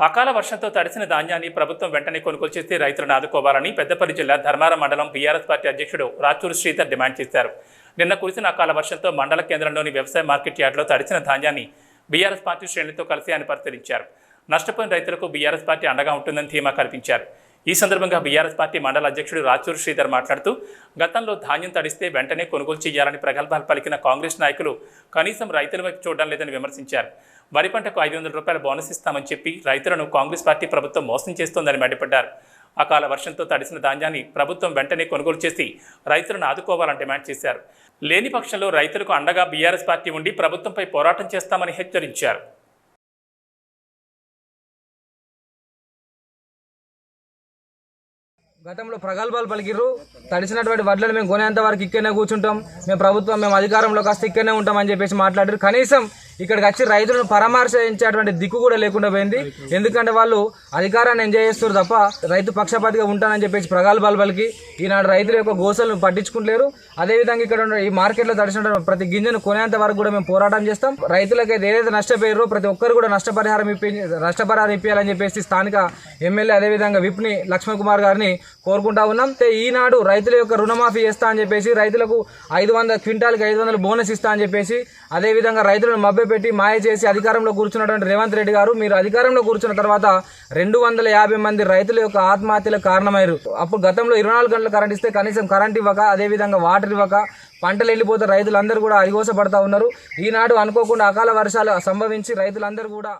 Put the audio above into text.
అకాల వర్షంతో తడిసిన ధాన్యాన్ని ప్రభుత్వం వెంటనే కొనుగోలు చేసి రైతులను ఆదుకోవాలని పెద్దపల్లి జిల్లా ధర్మారం మండలం బీఆర్ఎస్ పార్టీ అధ్యక్షుడు రాచూరు శ్రీధర్ డిమాండ్ చేశారు. నిన్న కురిసిన అకాల వర్షంతో మండల కేంద్రంలోని వ్యవసాయ మార్కెట్ యార్డులో తడిసిన ధాన్యాన్ని బీఆర్ఎస్ పార్టీ శ్రేణులతో కలిసి ఆయన పరిశీలించారు. నష్టపోయిన రైతులకు బీఆర్ఎస్ పార్టీ అండగా ఉంటుందని ధీమా కల్పించారు. ఈ సందర్భంగా బీఆర్ఎస్ పార్టీ మండల అధ్యక్షుడు రాచూరు శ్రీధర్ మాట్లాడుతూ గతంలో ధాన్యం తడిస్తే వెంటనే కొనుగోలు చేయాలని ప్రగల్భాలు పలికిన కాంగ్రెస్ నాయకులు కనీసం రైతుల వైపు చూడడం లేదని విమర్శించారు. వరి పంటకు ఐదు వందల రూపాయల బోనస్ ఇస్తామని చెప్పి రైతులను కాంగ్రెస్ పార్టీ ప్రభుత్వం మోసం చేస్తోందని మండిపడ్డారు. అకాల వర్షంతో తడిసిన ధాన్యాన్ని ప్రభుత్వం వెంటనే కొనుగోలు చేసి రైతులను ఆదుకోవాలని డిమాండ్ చేశారు. లేని పక్షంలో రైతులకు అండగా బీఆర్ఎస్ పార్టీ ఉండి ప్రభుత్వంపై పోరాటం చేస్తామని హెచ్చరించారు. గతంలో ప్రగల్భాలు పలికిర్రు. తడిసినటువంటి వడ్లను మేము కొనేంత వరకు ఇక్కడనే కూర్చుంటాం. మేము ప్రభుత్వం మేము అధికారంలోకి వస్తే ఇక్కడనే ఉంటాం అని చెప్పేసి మాట్లాడారు కనీసం ఇక్కడికి వచ్చి రైతులను పరామర్శించేటువంటి దిక్కు కూడా లేకుండా పోయింది. ఎందుకంటే వాళ్ళు అధికారాన్ని ఎంజాయ్ చేస్తారు తప్ప రైతు పక్షపాతిగా ఉంటానని చెప్పేసి ప్రగల్భాలు పలికి ఈనాడు రైతుల యొక్క గోసలను పట్టించుకుంటలేరు. అదేవిధంగా ఇక్కడ ఉన్న ఈ మార్కెట్లో తడిసిన ప్రతి గింజను కొనేంత వరకు కూడా మేము పోరాటం చేస్తాం. రైతులకి ఏదైతే నష్టపోయారో ప్రతి ఒక్కరు కూడా నష్టపరిహారం ఇప్పి నష్టపరిహారం ఇప్పించాలని చెప్పేసి స్థానిక ఎమ్మెల్యే అదేవిధంగా విప్ని లక్ష్మణ్ కుమార్ గారిని కోరుకుంటా ఉన్నాం. అయితే ఈనాడు రైతుల యొక్క రుణమాఫీ చేస్తా అని చెప్పేసి రైతులకు ఐదు వందల క్వింటాల్కి ఐదు వందలు బోనస్ ఇస్తా అని చెప్పేసి అదేవిధంగా రైతులను పెట్టి మాయ చేసి అధికారంలో కూర్చున్నటువంటి రేవంత్ రెడ్డి గారు మీరు అధికారంలో కూర్చున్న తర్వాత రెండు వందల యాభై మంది రైతుల యొక్క ఆత్మహత్యలకు కారణమయ్యారు. అప్పుడు గతంలో ఇరవై నాలుగు గంటలు కరెంట్ ఇస్తే కనీసం కరెంట్ ఇవ్వక అదేవిధంగా వాటర్ ఇవ్వక పంటలు వెళ్ళిపోతే రైతులందరూ కూడా అరిగోసపడతా ఉన్నారు. ఈనాడు అనుకోకుండా అకాల వర్షాలు సంభవించి రైతులందరూ కూడా